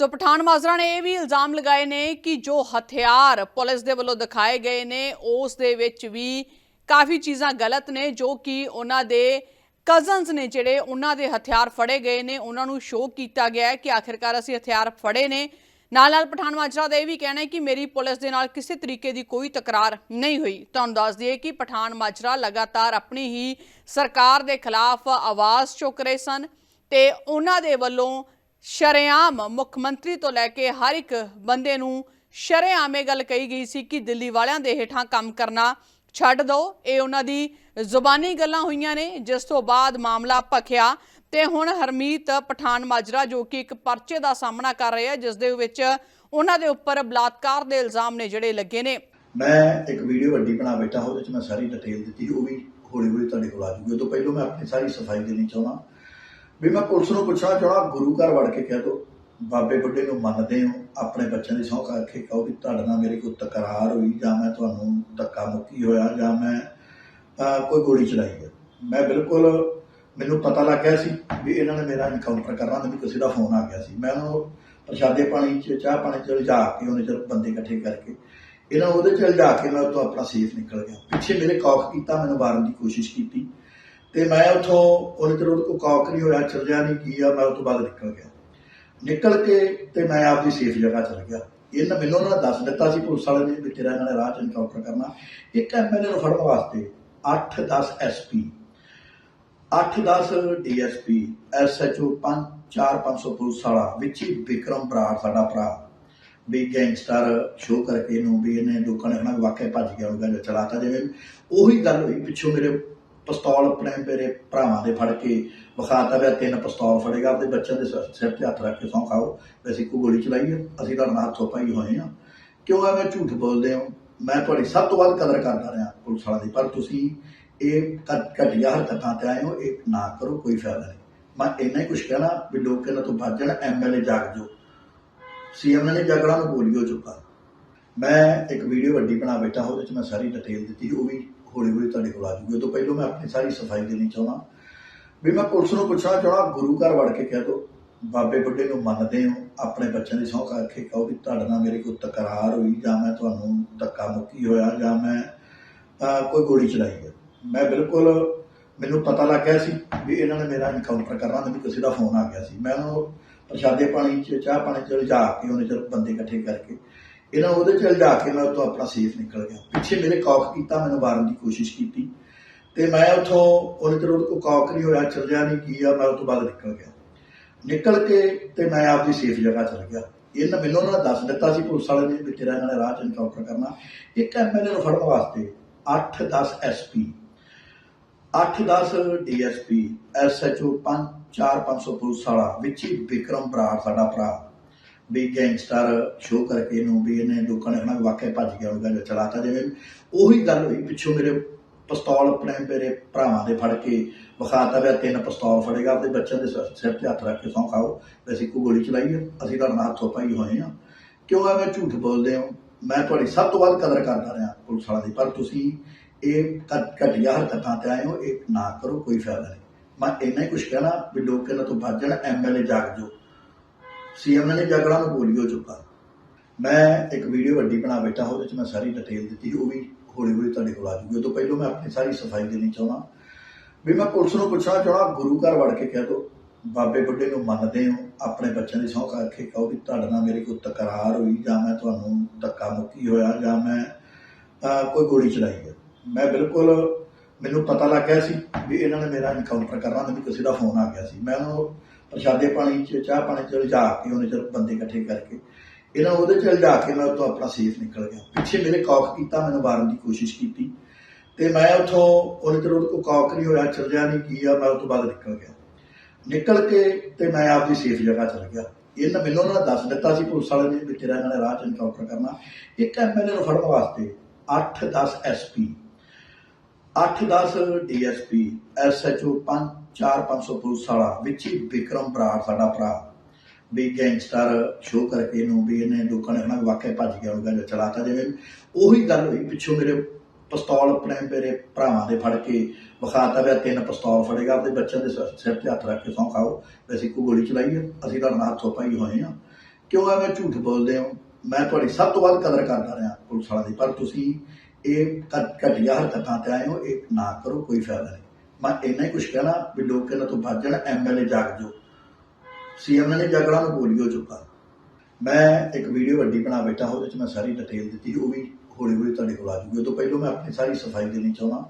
ਸੋ ਪਠਾਨ ਮਾਜਰਾ ਨੇ ਇਹ ਵੀ ਇਲਜ਼ਾਮ ਲਗਾਏ ਨੇ ਕਿ ਜੋ ਹਥਿਆਰ ਪੁਲਿਸ ਦੇ ਵੱਲੋਂ ਦਿਖਾਏ ਗਏ ਨੇ, ਉਸ ਦੇ ਵਿੱਚ ਵੀ ਕਾਫੀ ਚੀਜ਼ਾਂ ਗਲਤ ਨੇ, ਜੋ ਕਿ ਉਹਨਾਂ ਦੇ ਕਜ਼ਨਸ ਨੇ ਜਿਹੜੇ ਉਹਨਾਂ ਦੇ ਹਥਿਆਰ ਫੜੇ ਗਏ ਨੇ, ਉਹਨਾਂ ਨੂੰ ਸ਼ੋਅ ਕੀਤਾ ਗਿਆ ਹੈ ਕਿ ਆਖਿਰਕਾਰ ਅਸੀਂ ਹਥਿਆਰ ਫੜੇ ਨੇ। ਨਾਲ ਨਾਲ ਪਠਾਨ ਮਾਜਰਾ ਦਾ ਇਹ ਵੀ ਕਹਿਣਾ ਹੈ ਕਿ ਮੇਰੀ ਪੁਲਿਸ ਦੇ ਨਾਲ ਕਿਸੇ ਤਰੀਕੇ ਦੀ ਕੋਈ ਤਕਰਾਰ ਨਹੀਂ ਹੋਈ। ਤੁਹਾਨੂੰ ਦੱਸ ਦਈਏ ਕਿ ਪਠਾਨ ਮਾਜਰਾ ਲਗਾਤਾਰ ਆਪਣੀ ਹੀ ਸਰਕਾਰ ਦੇ ਖਿਲਾਫ ਆਵਾਜ਼ ਚੁੱਕ ਰਹੇ ਸਨ ਤੇ ਉਹਨਾਂ ਦੇ ਵੱਲੋਂ ਸ਼ਰੇਆਮ ਮੁੱਖ ਮੰਤਰੀ ਤੋਂ ਲੈ ਕੇ ਹਰ ਇੱਕ ਬੰਦੇ ਨੂੰ ਸ਼ਰੇਆਮ ਇਹ ਗੱਲ ਕਹੀ ਗਈ ਸੀ ਕਿ ਦਿੱਲੀ ਵਾਲਿਆਂ ਦੇ ਹੇਠਾਂ ਕੰਮ ਕਰਨਾ ਛੱਡ ਦਿਓ ਇਹ ਉਹਨਾਂ ਦੀ ਜ਼ੁਬਾਨੀ ਗੱਲਾਂ ਹੋਈਆਂ ਨੇ, ਜਿਸ ਤੋਂ ਬਾਅਦ ਮਾਮਲਾ ਭਖਿਆ ਤੇ ਹੁਣ ਹਰਮੀਤ ਪਠਾਨ ਮਾਜਰਾ, ਜੋ ਕਿ ਇੱਕ ਪਰਚੇ ਦਾ ਸਾਹਮਣਾ ਕਰ ਰਹੇ ਜਿਸ ਦੇ ਵਿੱਚ ਉਹਨਾਂ ਦੇ ਉੱਪਰ ਬਲਾਤਕਾਰ ਦੇ ਇਲਜ਼ਾਮ ਨੇ ਜਿਹੜੇ ਲੱਗੇ ਨੇ। ਮੈਂ ਇੱਕ ਵੀਡੀਓ ਵੱਡੀ ਬਣਾ ਬੈਠਾ, ਉਹਦੇ ਵਿੱਚ ਮੈਂ ਸਾਰੀ ਡਿਟੇਲ ਦਿੱਤੀ, ਉਹ ਵੀ ਹੌਲੀ ਹੌਲੀ ਤੁਹਾਡੇ ਕੋਲ ਆ ਜੂਗੀ। ਉਹ ਤੋਂ ਪਹਿਲਾਂ ਮੈਂ ਆਪਣੀ ਸਾਰੀ ਸਫ਼ਾਈ ਦੇਣੀ ਚਾਹੁੰਦਾ। ਵੀ ਮੈਂ ਪੁਲਿਸ ਨੂੰ ਪੁੱਛਣਾ ਚਾਹਣਾ ਗੁਰੂ ਘਰ ਵੜ ਕੇ ਕਹਿ ਦੋ, ਬਾਬੇ ਬੁੱਢੇ ਨੂੰ ਮੰਨਦੇ ਹੋ, ਆਪਣੇ ਬੱਚਿਆਂ ਦੀ ਸਹੁੰ ਕਰਕੇ ਕਹੋ ਵੀ ਤੁਹਾਡੇ ਨਾਲ ਮੇਰੇ ਕੋਈ ਤਕਰਾਰ ਹੋਈ ਜਾਂ ਮੈਂ ਤੁਹਾਨੂੰ ਧੱਕਾ ਮੁੱਕੀ ਹੋਇਆ ਜਾਂ ਮੈਂ ਕੋਈ ਗੋਲੀ ਚਲਾਈ ਹੈ ਮੈਂ ਬਿਲਕੁਲ ਮੈਨੂੰ ਪਤਾ ਲੱਗ ਗਿਆ ਸੀ ਵੀ ਇਹਨਾਂ ਨੇ ਮੇਰਾ ਇਨਕਾਊਂਟਰ ਕਰਨਾ ਮੈਨੂੰ ਕਿਸੇ ਦਾ ਫੋਨ ਆ ਗਿਆ ਸੀ। ਮੈਂ ਉਹਨੂੰ ਪ੍ਰਸ਼ਾਦੇ ਪਾਣੀ ਚ, ਚਾਹ ਪਾਣੀ ਚ ਲਿਜਾ ਕੇ ਉਹਨੇ ਚਿਰ ਬੰਦੇ ਇਕੱਠੇ ਕਰਕੇ, ਇਹਨਾਂ ਉਹਦੇ ਚ ਲਿਜਾ ਕੇ ਮੈਂ ਉੱਥੋਂ ਆਪਣਾ ਸੇਫ ਨਿਕਲ ਗਿਆ। ਪਿੱਛੇ ਮੇਰੇ ਕੌਖ ਕੀਤਾ, ਮੈਨੂੰ ਮਾਰਨ ਦੀ ਕੋਸ਼ਿਸ਼ ਕੀਤੀ। ਤੇ ਮੈਂ ਉੱਥੋਂ ਉਹਨੇ ਚਿਰ ਉਹਦੇ ਕੋਲ ਕੌਕ ਨਹੀਂ ਹੋਇਆ ਚੱਲਿਆ ਨਹੀਂ ਕੀ ਆ, ਮੈਂ ਉਸ ਬਾਅਦ ਨਿਕਲ ਗਿਆ। ਨਿਕਲ ਕੇ ਤੇ ਮੈਂ ਆਪਦੀ ਸੇਫ ਜਗ੍ਹਾ ਚਲ ਗਿਆ। ਇਹਨਾਂ ਮੈਨੂੰ ਉਹਨਾਂ ਨੇ ਦੱਸ ਦਿੱਤਾ ਸੀ, ਪੁਲਿਸ ਵਾਲੇ ਨੇ ਵੀ ਤੇਰਾ ਇਹਨਾਂ ਨੇ ਰਾਹ ਚ ਇਨਕਾਊਂਟਰ ਕਰਨਾ। ਇੱਕ ਐਮਐਲਏ ਨੂੰ ਫੜਨ ਵਾਸਤੇ 8-10 ਐਸਪੀ 8-10 ਡੀਐਸਪੀ ਐਸਐਚਓ 5-4-500 ਪੁਲਿਸ ਵਾਲਾ, ਵਿੱਚ ਹੀ ਵਿਕਰਮ ਬਰਾੜ ਸਾਡਾ ਭਰਾ, ਵੀ ਗੈਂਗਸਟਰ ਸ਼ੋਅ ਕਰਕੇ ਇਹਨੂੰ ਵੀ ਇਹਨੇ ਲੋਕਾਂ ਨੇ ਹਨਾ ਵਾਕਿਆ ਭੱਜ ਗਿਆ, ਉਹਨੂੰ ਕਹਿੰਦੇ ਚਲਾਤਾ ਜਿਵੇਂ ਉਹੀ ਗੱਲ ਹੋਈ, ਪਿੱਛੋਂ ਮੇਰੇ ਪਿਸਤੌਲ ਆਪਣੇ ਮੇਰੇ ਭਰਾਵਾਂ ਦੇ ਫੜ ਕੇ ਵਿਖਾਤਾ ਵੀ ਤਿੰਨ ਪਿਸਤੌਲ ਫੜੇਗਾ ਆਪਣੇ ਬੱਚਿਆਂ ਦੇ ਸਿਰ ਤੇ ਹੱਥ ਰੱਖ ਕੇ ਸੌਂ ਖਾਓ ਵੀ ਅਸੀਂ ਕੋਈ ਗੋਲੀ ਚਲਾਈ ਹੈ ਅਸੀਂ ਤਾਂ ਨਾਲ ਹੱਥੋਂ ਪਾਈ ਹੋਏ ਆ। ਕਿਉਂ ਐਵੇਂ ਝੂਠ ਬੋਲਦੇ ਹੋ। ਮੈਂ ਤੁਹਾਡੀ ਸਭ ਤੋਂ ਵੱਧ ਕਦਰ ਕਰਦਾ ਰਿਹਾ ਪੁਲਿਸ ਵਾਲਿਆਂ ਦੀ, ਪਰ ਤੁਸੀਂ ਇਹ ਘ- ਘਟੀਆ ਹਰਕਤਾਂ ਤੇ ਆਏ ਹੋ, ਇਹ ਨਾ ਕਰੋ, ਕੋਈ ਫਾਇਦਾ ਨਹੀਂ। ਮੈਂ ਇੰਨਾ ਹੀ ਕੁਝ ਕਹਿਣਾ ਵੀ ਲੋਕ ਇਹਨਾਂ ਤੋਂ ਬਚ ਭੱਜਣ ਐਮਐਲਏ ਜਾਗ ਜੋ ਸੀਐਮ ਨੇ ਜਗੜਾ ਨੂੰ ਬੋਲਿਓ ਚੁੱਕਾ। ਮੈਂ ਇੱਕ ਵੀਡੀਓ ਵੱਡੀ ਬਣਾ ਬੈਠਾ, ਉਹਦੇ ਵਿੱਚ ਮੈਂ ਸਾਰੀ ਡਿਟੇਲ ਦਿੱਤੀ, ਉਹ ਵੀ ਹੌਲੀ ਹੌਲੀ ਤੁਹਾਡੇ ਕੋਲ ਆ ਜੂਗੀ। ਉਹ ਤੋਂ ਪਹਿਲਾਂ ਮੈਂ ਆਪਣੀ ਸਾਰੀ ਸਫ਼ਾਈ ਦੇਣੀ ਚਾਹੁੰਦਾ। ਵੀ ਮੈਂ ਪੁਲਿਸ ਨੂੰ ਪੁੱਛਣਾ ਚਾਹਣਾ ਗੁਰੂ ਘਰ ਵੜ ਕੇ ਕਹਿ ਦੋ, ਬਾਬੇ ਬੁੱਢੇ ਨੂੰ ਮੰਨਦੇ ਹੋ, ਆਪਣੇ ਬੱਚਿਆਂ ਦੀ ਸਹੁੰ ਕਰਕੇ ਕਹੋ ਵੀ ਤੁਹਾਡੇ ਨਾਲ ਮੇਰੀ ਕੋਈ ਤਕਰਾਰ ਹੋਈ, ਜਾਂ ਮੈਂ ਤੁਹਾਨੂੰ ਧੱਕਾ ਮੁੱਕੀ ਹੋਇਆ, ਜਾਂ ਮੈਂ ਕੋਈ ਗੋਲੀ ਚਲਾਈ ਹੈ ਮੈਂ ਬਿਲਕੁਲ, ਮੈਨੂੰ ਪਤਾ ਲੱਗ ਗਿਆ ਸੀ ਵੀ ਇਹਨਾਂ ਨੇ ਮੇਰਾ ਇਨਕਾਊਂਟਰ ਕਰਨਾ ਮੈਨੂੰ ਕਿਸੇ ਦਾ ਫੋਨ ਆ ਗਿਆ ਸੀ। ਮੈਂ ਉਹਨੂੰ ਪ੍ਰਸ਼ਾਦੇ ਪਾਣੀ ਚ, ਚਾਹ ਪਾਣੀ ਚ ਲਿਜਾ ਕੇ ਉਹਨੇ ਚਿਰ ਬੰਦੇ ਇਕੱਠੇ ਕਰਕੇ ਇਹਨਾਂ ਉਹਦੇ ਚ ਲਿਜਾ ਕੇ ਮੈਂ ਉੱਥੋਂ ਆਪਣਾ ਸੇਫ ਨਿਕਲ ਗਿਆ। ਪਿੱਛੇ ਮੇਰੇ ਕੌਕ ਕੀਤਾ, ਮੈਨੂੰ ਮਾਰਨ ਦੀ ਕੋਸ਼ਿਸ਼ ਕੀਤੀ। ਤੇ ਮੈਂ ਉੱਥੋਂ ਉਹਨੇ ਚਿਰ ਉਹਦੇ ਕੋਲ ਕੌਕ ਨਹੀਂ ਹੋਇਆ ਚੱਲਿਆ ਨਹੀਂ ਕੀ ਆ, ਮੈਂ ਉਸ ਬਾਅਦ ਨਿਕਲ ਗਿਆ। ਨਿਕਲ ਕੇ ਤੇ ਮੈਂ ਆਪਦੀ ਸੇਫ ਜਗ੍ਹਾ ਚਲ ਗਿਆ। ਇਹਨਾਂ ਮੈਨੂੰ ਉਹਨਾਂ ਨੇ ਦੱਸ ਦਿੱਤਾ ਸੀ, ਪੁਲਿਸ ਵਾਲੇ ਨੇ ਵੀ ਤੇਰਾ ਇਹਨਾਂ ਨੇ ਰਾਹ ਚ ਇਨਕਾਊਂਟਰ ਕਰਨਾ। ਇੱਕ ਐਮਐਲਏ ਨੂੰ ਫੜਨ ਵਾਸਤੇ 8-10 ਐਸਪੀ 8-10 ਡੀਐਸਪੀ ਐਸਐਚਓ 5-4-500 ਪੁਲਿਸ ਵਾਲਾ, ਵਿੱਚ ਹੀ ਵਿਕਰਮ ਬਰਾੜ ਸਾਡਾ ਭਰਾ। ਵੀ ਗੈਂਗਸਟਰ ਸ਼ੋਅ ਕਰਕੇ ਇਹਨੂੰ ਵੀ ਇਹਨੇ ਲੋਕਾਂ ਨੇ ਹਨਾ ਵਾਕਿਆ ਭੱਜ ਗਿਆ ਉਹਨੂੰ ਜਾਂ ਚਲਾਤਾ ਜਿਵੇਂ ਉਹੀ ਗੱਲ ਹੋਈ, ਪਿੱਛੋਂ ਮੇਰੇ ਪਿਸਤੌਲ ਆਪਣੇ ਮੇਰੇ ਭਰਾਵਾਂ ਦੇ ਫੜ ਕੇ ਵਿਖਾਤਾ ਵੀ ਆਹ ਤਿੰਨ ਪਿਸਤੌਲ ਫੜੇਗਾ ਆਪਣੇ ਬੱਚਿਆਂ ਦੇ ਸਿਰ ਤੇ ਹੱਥ ਰੱਖ ਕੇ ਸੌਂ ਖਾਓ, ਵੀ ਅਸੀਂ ਕੋਈ ਗੋਲੀ ਚਲਾਈ ਹੈ ਅਸੀਂ ਤਾਂ ਹੱਥੋਂ ਪਾਈ ਹੋਏ ਆ। ਕਿਉਂ ਐਵੇਂ ਝੂਠ ਬੋਲਦੇ ਹੋ। ਮੈਂ ਤੁਹਾਡੀ ਸਭ ਤੋਂ ਵੱਧ ਕਦਰ ਕਰਦਾ ਰਿਹਾ ਪੁਲਿਸ ਵਾਲਿਆਂ ਦੀ, ਪਰ ਤੁਸੀਂ ਇਹ ਘ- ਘਟੀਆ ਹਰਕਤਾਂ ਤੇ ਆਏ ਹੋ, ਇਹ ਨਾ ਕਰੋ, ਕੋਈ ਫਾਇਦਾ ਨਹੀਂ। ਮੈਂ ਇੰਨਾ ਹੀ ਕੁਝ ਕਹਿਣਾ ਵੀ ਲੋਕ ਇਹਨਾਂ ਤੋਂ ਬਚ ਭੱਜਣ ਐਮਐਲਏ ਜਾਗ ਜੋ ਸੀਐਮ ਨੇ ਜਗੜਾ ਨੂੰ ਬੋਲਿਓ ਚੁੱਕਾ। ਮੈਂ ਇੱਕ ਵੀਡੀਓ ਵੱਡੀ ਬਣਾ ਬੈਠਾ, ਉਹਦੇ ਵਿੱਚ ਮੈਂ ਸਾਰੀ ਡਿਟੇਲ ਦਿੱਤੀ ਉਹ ਵੀ ਹੌਲੀ ਹੌਲੀ ਤੁਹਾਡੇ ਕੋਲ ਆ ਜੂਗੀ। ਉਹ ਤੋਂ ਪਹਿਲਾਂ ਮੈਂ ਆਪਣੀ ਸਾਰੀ ਸਫ਼ਾਈ ਦੇਣੀ ਚਾਹੁੰਦਾ। ਵੀ ਮੈਂ ਪੁਲਿਸ ਨੂੰ ਪੁੱਛਣਾ ਚਾਹਣਾ ਗੁਰੂ ਘਰ ਵੜ ਕੇ ਕਹਿ ਦੋ, ਬਾਬੇ ਬੁੱਢੇ ਨੂੰ ਮੰਨਦੇ ਹੋ, ਆਪਣੇ ਬੱਚਿਆਂ ਦੀ ਸਹੁੰ ਕਰਕੇ ਕਹੋ ਵੀ ਤੁਹਾਡੇ ਨਾਲ ਮੇਰੀ ਕੋਈ ਤਕਰਾਰ ਹੋਈ, ਜਾਂ ਮੈਂ ਤੁਹਾਨੂੰ ਧੱਕਾ ਮੁੱਕੀ ਹੋਇਆ, ਜਾਂ ਮੈਂ ਕੋਈ ਗੋਲੀ ਚਲਾਈ ਹੈ। ਮੈਂ ਬਿਲਕੁਲ, ਮੈਨੂੰ ਪਤਾ ਲੱਗ ਗਿਆ ਸੀ ਵੀ ਇਹਨਾਂ ਨੇ ਮੇਰਾ ਇਨਕਾਊਂਟਰ ਕਰਨਾ, ਮੈਨੂੰ ਕਿਸੇ ਦਾ ਫੋਨ ਆ ਗਿਆ ਸੀ। ਮੈਂ ਉਹਨੂੰ ਪ੍ਰਸ਼ਾਦੇ ਪਾਣੀ ਚ, ਚਾਹ ਪਾਣੀ ਚ ਲਿਜਾ ਕੇ ਉਹਨੇ ਚਿਰ ਬੰਦੇ ਇਕੱਠੇ ਕਰਕੇ ਇਹਨਾਂ ਉਹਦੇ ਚ ਲਿਜਾ ਕੇ ਮੈਂ ਉੱਥੋਂ ਆਪਣਾ ਸੇਫ ਨਿਕਲ ਗਿਆ। ਪਿੱਛੇ ਮੇਰੇ ਕੌਕ ਕੀਤਾ, ਮੈਨੂੰ ਮਾਰਨ ਦੀ ਕੋਸ਼ਿਸ਼ ਕੀਤੀ ਤੇ ਮੈਂ ਉੱਥੋਂ ਉਹਨੇ ਚਿਰ ਉਹਦੇ ਕੋਲ ਕੌਕ ਨਹੀਂ ਹੋਇਆ ਚੱਲਿਆ ਨਹੀਂ ਕੀ ਆ, ਮੈਂ ਉਸ ਬਾਅਦ ਨਿਕਲ ਗਿਆ। ਨਿਕਲ ਕੇ ਤੇ ਮੈਂ ਆਪਦੀ ਸੇਫ ਜਗ੍ਹਾ ਚਲ ਗਿਆ। ਇਹਨਾਂ ਮੈਨੂੰ ਉਹਨਾਂ ਨੇ ਦੱਸ ਦਿੱਤਾ ਸੀ, ਪੁਲਿਸ ਵਾਲੇ ਨੇ ਵੀ ਤੇਰਾ ਇਹਨਾਂ ਨੇ ਰਾਹ ਚ ਇਨਕਾਊਂਟਰ ਕਰਨਾ। ਇੱਕ ਐਮਐਲਏ ਨੂੰ ਫੜਨ ਵਾਸਤੇ 8-10 ਐਸਪੀ 8-10 ਡੀਐਸਪੀ ਐਸਐਚਓ 5-4-500 ਪੁਲਿਸ ਵਾਲਾ ਵਿੱਚ ਹੀ ਵਿਕਰਮ ਬਰਾੜ ਸਾਡਾ ਭਰਾ, ਵੀ ਗੈਂਗਸਟਰ ਸ਼ੋਅ ਕਰਕੇ ਇਹਨੂੰ ਵੀ ਇਹਨੇ ਲੋਕਾਂ ਨੇ ਹਨਾ ਵਾਕਿਆ ਭੱਜ ਗਿਆ ਉਹਨੂੰ ਕਹਿੰਦੇ ਚਲਾਤਾ ਜਿਵੇਂ। ਉਹੀ ਗੱਲ ਹੋਈ, ਪਿੱਛੋਂ ਮੇਰੇ ਪਿਸਤੌਲ ਆਪਣੇ ਮੇਰੇ ਭਰਾਵਾਂ ਦੇ ਫੜ ਕੇ ਵਿਖਾਤਾ ਵੀ ਤਿੰਨ ਪਿਸਤੌਲ ਫੜੇਗਾ ਆਪਣੇ ਬੱਚਿਆਂ ਦੇ ਸਿਰ ਤੇ ਹੱਥ ਰੱਖ ਕੇ ਸੌਂ ਖਾਓ, ਵੀ ਅਸੀਂ ਕੋਈ ਗੋਲੀ ਚਲਾਈ ਹੈ ਅਸੀਂ ਤੁਹਾਡੇ ਨਾਲ ਹੱਥੋਂ ਪਾਈ ਹੋਏ ਆ। ਕਿਉਂ ਐਵੇਂ ਝੂਠ ਬੋਲਦੇ ਹੋ। ਮੈਂ ਤੁਹਾਡੀ ਸਭ ਤੋਂ ਵੱਧ ਕਦਰ ਕਰਦਾ ਰਿਹਾ ਪੁਲਿਸ ਵਾਲਾ ਦੀ, ਪਰ ਤੁਸੀਂ ਇਹ ਘਟੀਆ ਹਰਕਤਾਂ ਤੇ ਆਏ ਹੋ, ਇਹ ਨਾ ਕਰੋ, ਕੋਈ ਫਾਇਦਾ ਨਹੀਂ। ਮੈਂ ਇੰਨਾ ਹੀ ਕੁਝ ਕਹਿਣਾ ਵੀ ਲੋਕ ਇਹਨਾਂ ਤੋਂ ਬਚ ਜਾਣ ਐਮਐਲਏ ਜਾਗ ਜੋ ਸੀਐਮ ਨੇ ਜਾਗਣਾ ਨੂੰ ਬੋਲਿਓ ਚੁੱਕਾ। ਮੈਂ ਇੱਕ ਵੀਡੀਓ ਵੱਡੀ ਬਣਾ ਬੈਠਾ, ਉਹਦੇ ਵਿੱਚ ਮੈਂ ਸਾਰੀ ਡਿਟੇਲ ਦਿੱਤੀ, ਉਹ ਵੀ ਹੌਲੀ ਹੌਲੀ ਤੁਹਾਡੇ ਕੋਲ ਆ ਜੂਗੀ ਉਹ ਤੋਂ ਪਹਿਲਾਂ ਮੈਂ ਆਪਣੀ ਸਾਰੀ ਸਫ਼ਾਈ ਦੇਣੀ ਚਾਹੁੰਦਾ।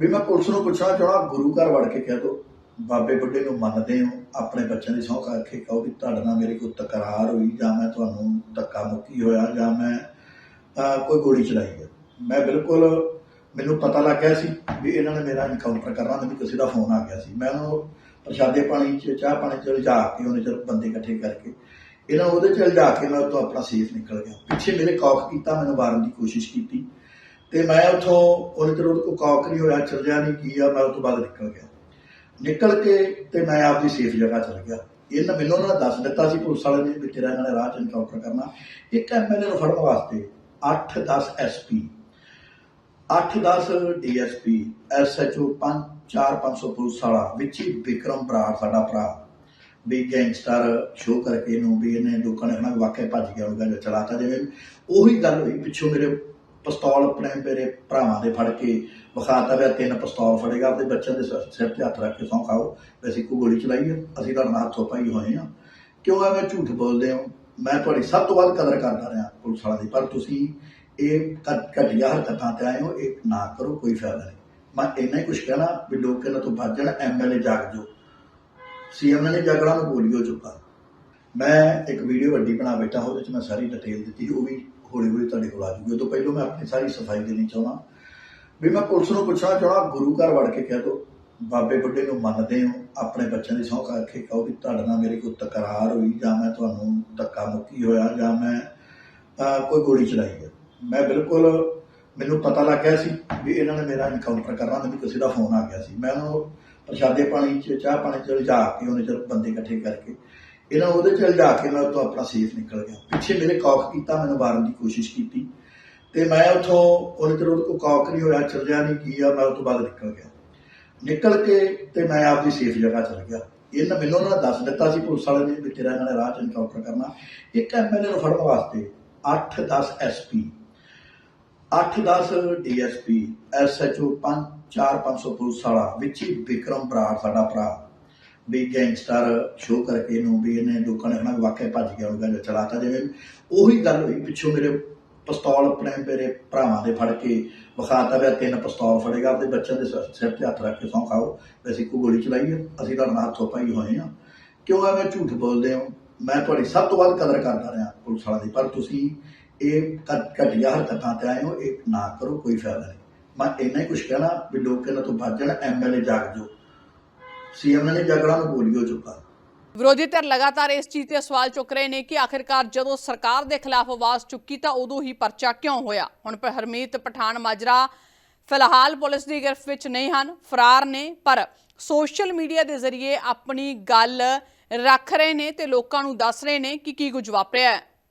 ਵੀ ਮੈਂ ਪੁਲਿਸ ਨੂੰ ਪੁੱਛਣਾ ਚਾਹਣਾ ਗੁਰੂ ਘਰ ਵੜ ਕੇ ਕਹਿ ਦੋ, ਬਾਬੇ ਬੁੱਢੇ ਨੂੰ ਮੰਨਦੇ ਹੋ, ਆਪਣੇ ਬੱਚਿਆਂ ਦੀ ਸਹੁੰ ਕਰਕੇ ਕਹੋ ਵੀ ਤੁਹਾਡੇ ਨਾਲ ਮੇਰੇ ਕੋਈ ਤਕਰਾਰ ਹੋਈ, ਜਾਂ ਮੈਂ ਤੁਹਾਨੂੰ ਧੱਕਾ ਮੁੱਕੀ ਹੋਇਆ, ਜਾਂ ਮੈਂ ਕੋਈ ਗੋਲੀ ਚਲਾਈ ਹੈ। ਮੈਂ ਬਿਲਕੁਲ ਮੈਨੂੰ ਪਤਾ ਲੱਗ ਗਿਆ ਸੀ ਵੀ ਇਹਨਾਂ ਨੇ ਮੇਰਾ ਇਨਕਾਊਂਟਰ ਕਰਨਾ ਮੈਨੂੰ ਕਿਸੇ ਦਾ ਫੋਨ ਆ ਗਿਆ ਸੀ। ਮੈਂ ਉਹਨੂੰ ਪ੍ਰਸ਼ਾਦੇ ਪਾਣੀ ਚ, ਚਾਹ ਪਾਣੀ ਚ ਲਿਜਾ ਕੇ ਉਹਨੇ ਚਿਰ ਬੰਦੇ ਇਕੱਠੇ ਕਰਕੇ ਇਹਨਾਂ ਨੂੰ ਉਹਦੇ ਚ ਲਿਜਾ ਕੇ ਮੈਂ ਉੱਥੋਂ ਆਪਣਾ ਸੇਫ ਨਿਕਲ ਗਿਆ। ਪਿੱਛੇ ਮੇਰੇ ਕੌਕ ਕੀਤਾ, ਮੈਨੂੰ ਮਾਰਨ ਦੀ ਕੋਸ਼ਿਸ਼ ਕੀਤੀ ਤੇ ਮੈਂ ਉੱਥੋਂ ਉਹਨੇ ਚਿਰ ਉਹਦੇ ਕੋਲ ਕੌਕ ਨਹੀਂ ਹੋਇਆ ਚੱਲਿਆ ਨਹੀਂ, ਕੀ ਆ, ਮੈਂ ਉਹ ਤੋਂ ਬਾਅਦ ਨਿਕਲ ਗਿਆ। ਨਿਕਲ ਕੇ ਤੇ ਮੈਂ ਆਪਦੀ ਸੇਫ ਜਗ੍ਹਾ ਚਲ ਗਿਆ। ਇਹਨਾਂ ਮੈਨੂੰ ਉਹਨਾਂ ਨੇ ਦੱਸ ਦਿੱਤਾ ਸੀ, ਪੁਲਿਸ ਵਾਲੇ ਨੇ ਵੀ ਤੇਰਾ ਇਹਨਾਂ ਨੇ ਰਾਹ ਚ ਇਨਕਾਊਂਟਰ ਕਰਨਾ। ਇੱਕ ਐਮਐਲਏ ਨੂੰ ਫੜਨ ਵਾਸਤੇ 8-10 ਐਸਪੀ 8-10 ਡੀਐਸਪੀ ਐਸਐਚਓ 5 4-500 ਪੁਲਿਸ ਵਾਲਾ, ਵਿੱਚ ਹੀ ਵਿਕਰਮ ਬਰਾੜ ਸਾਡਾ ਭਰਾ। ਵੀ ਗੈਂਗਸਟਰ ਸ਼ੋ ਕਰਕੇ ਇਹਨੂੰ ਵੀ ਇਹਨੇ ਲੋਕਾਂ ਨੇ ਕਹਿਣਾ ਵਾਕਿਆ ਭੱਜ ਗਿਆ ਉਹਨੂੰ ਚਲਾਤਾ ਜਿਵੇਂ। ਉਹੀ ਗੱਲ ਹੋਈ, ਪਿੱਛੋਂ ਮੇਰੇ ਪਿਸਤੌਲ ਆਪਣੇ ਮੇਰੇ ਭਰਾਵਾਂ ਦੇ ਫੜ ਕੇ ਵਿਖਾਤਾ ਪਿਆ, ਤਿੰਨ ਪਿਸਤੌਲ ਫੜੇਗਾ ਆਪਣੇ ਬੱਚਿਆਂ ਦੇ ਸਿਰ- ਤੇ ਹੱਥ ਰੱਖ ਕੇ ਸੌਂ ਖਾਓ, ਵੀ ਅਸੀਂ ਕੋਈ ਗੋਲੀ ਚਲਾਈ ਹੈ ਅਸੀਂ ਤੁਹਾਡੇ ਨਾਲ ਹੱਥੋਂ ਪਾਈ ਹੋਏ ਆ। ਕਿਉਂ ਐਵੇਂ ਝੂਠ ਬੋਲਦੇ ਹੋ। ਮੈਂ ਤੁਹਾਡੀ ਸਭ ਤੋਂ ਵੱਧ ਕਦਰ ਕਰਦਾ ਰਿਹਾ ਪੁਲਿਸ ਵਾਲਾ ਦੀ, ਪਰ ਤੁਸੀਂ ਇਹ ਘ- ਘਟੀਆ ਹਰਕਤਾਂ ਤੇ ਆਏ ਹੋ, ਇਹ ਨਾ ਕਰੋ, ਕੋਈ ਫਾਇਦਾ ਨਹੀਂ। ਮੈਂ ਇੰਨਾ ਹੀ ਕੁਝ ਕਹਿਣਾ ਵੀ ਲੋਕ ਇਹਨਾਂ ਤੋਂ ਬਚ ਜਾਣ ਐਮਐਲਏ ਜਾਗ ਜੋ ਸੀਐਮ ਨੇ ਜਾਗਣਾ ਨੂੰ ਬੋਲਿਓ ਚੁੱਕਾ। ਮੈਂ ਇੱਕ ਵੀਡੀਓ ਵੱਡੀ ਬਣਾ ਬੈਠਾ, ਉਹਦੇ ਵਿੱਚ ਮੈਂ ਸਾਰੀ ਡਿਟੇਲ ਦਿੱਤੀ ਉਹ ਵੀ ਹੌਲੀ ਹੌਲੀ ਤੁਹਾਡੇ ਕੋਲ ਆ ਜੂਗੀ। ਉਹ ਤੋਂ ਪਹਿਲਾਂ ਮੈਂ ਆਪਣੀ ਸਾਰੀ ਸਫ਼ਾਈ ਦੇਣੀ ਚਾਹੁੰਦਾ। ਵੀ ਮੈਂ ਪੁਲਿਸ ਨੂੰ ਪੁੱਛਣਾ ਚਾਹਣਾ ਗੁਰੂ ਘਰ ਵੜ ਕੇ ਕਹਿ ਦੋ, ਬਾਬੇ ਬੁੱਢੇ ਨੂੰ ਮੰਨਦੇ ਹੋ, ਆਪਣੇ ਬੱਚਿਆਂ ਦੀ ਸਹੁੰ ਕਰਕੇ ਕਹੋ ਵੀ ਤੁਹਾਡੇ ਨਾਲ ਮੇਰੇ ਕੋਈ ਤਕਰਾਰ ਹੋਈ, ਜਾਂ ਮੈਂ ਤੁਹਾਨੂੰ ਧੱਕਾ ਮੁੱਕੀ ਹੋਇਆ, ਜਾਂ ਮੈਂ ਕੋਈ ਗੋਲੀ ਚਲਾਈ ਹੈ। ਮੈਂ ਬਿਲਕੁਲ, ਮੈਨੂੰ ਪਤਾ ਲੱਗ ਗਿਆ ਸੀ ਵੀ ਇਹਨਾਂ ਨੇ ਮੇਰਾ ਇਨਕਾਊਂਟਰ ਕਰਨਾ, ਮੈਨੂੰ ਕਿਸੇ ਦਾ ਫੋਨ ਆ ਗਿਆ ਸੀ। ਮੈਂ ਉਹਨੂੰ ਪ੍ਰਸ਼ਾਦੇ ਪਾਣੀ ਚ, ਚਾਹ ਪਾਣੀ ਚ ਲਿਜਾ ਕੇ ਉਹਨੇ ਚਿਰ ਬੰਦੇ ਇਕੱਠੇ ਕਰਕੇ ਇਹਨਾਂ ਨੂੰ ਉਹਦੇ ਚ ਲਿਜਾ ਕੇ ਮੈਂ ਉੱਥੋਂ ਆਪਣਾ ਸੇਫ ਨਿਕਲ ਗਿਆ। ਪਿੱਛੇ ਮੇਰੇ ਕੌਕ ਕੀਤਾ, ਮੈਨੂੰ ਮਾਰਨ ਦੀ ਕੋਸ਼ਿਸ਼ ਕੀਤੀ ਤੇ ਮੈਂ ਉੱਥੋਂ ਉਹਦੇ ਚਿਰ ਉਹਦੇ ਕੋਲ ਕੌਕ ਨਹੀਂ ਹੋਇਆ ਚੱਲਿਆ ਨਹੀਂ ਕੀ ਆ, ਮੈਂ ਉਹ ਤੋਂ ਬਾਅਦ ਨਿਕਲ ਗਿਆ। ਨਿਕਲ ਕੇ ਤੇ ਮੈਂ ਆਪਦੀ ਸੇਫ ਜਗ੍ਹਾ ਚਲ ਗਿਆ। ਇਹਨਾਂ ਮੈਨੂੰ ਉਹਨਾਂ ਨੇ ਦੱਸ ਦਿੱਤਾ ਸੀ ਪੁਲਿਸ ਵਾਲੇ ਨੇ ਵੀ ਤੇਰਾ ਇਹਨਾਂ ਨੇ ਰਾਹ ਚ ਇਨਕਾਊਂਟਰ ਕਰਨਾ। ਇੱਕ ਐਮਐਲਏ ਨੂੰ ਫੜਨ ਵਾਸਤੇ 8-10 ਐਸਪੀ 8-10 ਡੀਐਸਪੀ ਐਸਐਚਓ 5 4-500 ਪੁਲਿਸ ਵਾਲਾ, ਵਿੱਚ ਹੀ ਵਿਕਰਮ ਬਰਾੜ ਸਾਡਾ ਭਰਾ। ਵੀ ਗੈਂਗਸਟਰ ਸ਼ੋ ਕਰਕੇ ਇਹਨੂੰ ਵੀ ਇਹਨੇ ਲੋਕਾਂ ਨੇ ਕਹਿਣਾ ਵਾਕਿਆ ਭੱਜ ਗਿਆ, ਉਹਨੂੰ ਚਲਾਤਾ ਜਿਵੇਂ ਉਹੀ ਗੱਲ ਹੋਈ ਪਿੱਛੋਂ ਮੇਰੇ ਪਿਸਤੌਲ ਆਪਣੇ ਮੇਰੇ ਭਰਾਵਾਂ ਦੇ ਫੜ ਕੇ ਵਿਖਾਤਾ ਪਿਆ ਤਿੰਨ ਪਿਸਤੌਲ ਫੜੇਗਾ ਆਪਣੇ ਬੱਚਿਆਂ ਦੇ ਸਿਰ- ਤੇ ਹੱਥ ਰੱਖ ਕੇ ਸੌਂ ਖਾਓ, ਵੀ ਅਸੀਂ ਕੋਈ ਗੋਲੀ ਚਲਾਈ ਹੈ ਅਸੀਂ ਤੁਹਾਡੇ ਨਾਲ ਹੱਥੋਂ ਪਾਈ ਹੋਏ ਆ। ਕਿਉਂ ਐਵੇਂ ਝੂਠ ਬੋਲਦੇ ਹੋ? ਮੈਂ ਤੁਹਾਡੀ ਸਭ ਤੋਂ ਵੱਧ ਕਦਰ ਕਰਦਾ ਰਿਹਾ ਪੁਲਿਸ ਵਾਲਾ ਦੀ, ਪਰ ਤੁਸੀਂ ਇਹ ਘਟੀਆ ਹਰਕਤਾਂ ਤੇ ਆਏ ਹੋ, ਇਹ ਨਾ ਕਰੋ, ਕੋਈ ਫਾਇਦਾ ਨਹੀਂ। ਮੈਂ ਇੰਨਾ ਹੀ ਕੁਝ ਕਹਿਣਾ, ਵੀ ਲੋਕ ਇਹਨਾਂ ਤੋਂ ਬਚ ਜਾਣ ਐਮਐਲਏ ਜਾਗ ਜੋ ਸੀਐਮ ਨੇ ਜਾਗਣਾ ਨੂੰ ਬੋਲਿਓ ਚੁੱਕਾ। ਵਿਰੋਧੀ ਧਿਰ ਲਗਾਤਾਰ ਇਸ ਚੀਜ਼ ਤੇ ਸਵਾਲ ਚੁੱਕ ਰਹੇ ਨੇ ਕਿ ਆਖਿਰਕਾਰ ਜਦੋਂ ਸਰਕਾਰ ਦੇ ਖਿਲਾਫ ਆਵਾਜ਼ ਚੁੱਕੀ ਤਾਂ ਉਦੋਂ ਹੀ ਪਰਚਾ ਕਿਉਂ ਹੋਇਆ? ਹੁਣ ਪਰ ਹਰਮੀਤ ਪਠਾਨ ਮਾਜਰਾ ਫਿਲਹਾਲ ਪੁਲਿਸ ਦੀ ਗ੍ਰਿਫਤ ਵਿੱਚ ਨਹੀਂ ਹਨ, ਫਰਾਰ ਨੇ, ਪਰ ਸੋਸ਼ਲ ਮੀਡੀਆ ਦੇ ਜ਼ਰੀਏ ਆਪਣੀ ਗੱਲ ਰੱਖ ਰਹੇ ਨੇ ਤੇ ਲੋਕਾਂ ਨੂੰ ਦੱਸ ਰਹੇ ਨੇ ਕਿ ਕੀ ਕੁਝ ਵਾਪਰਿਆ ਹੈ।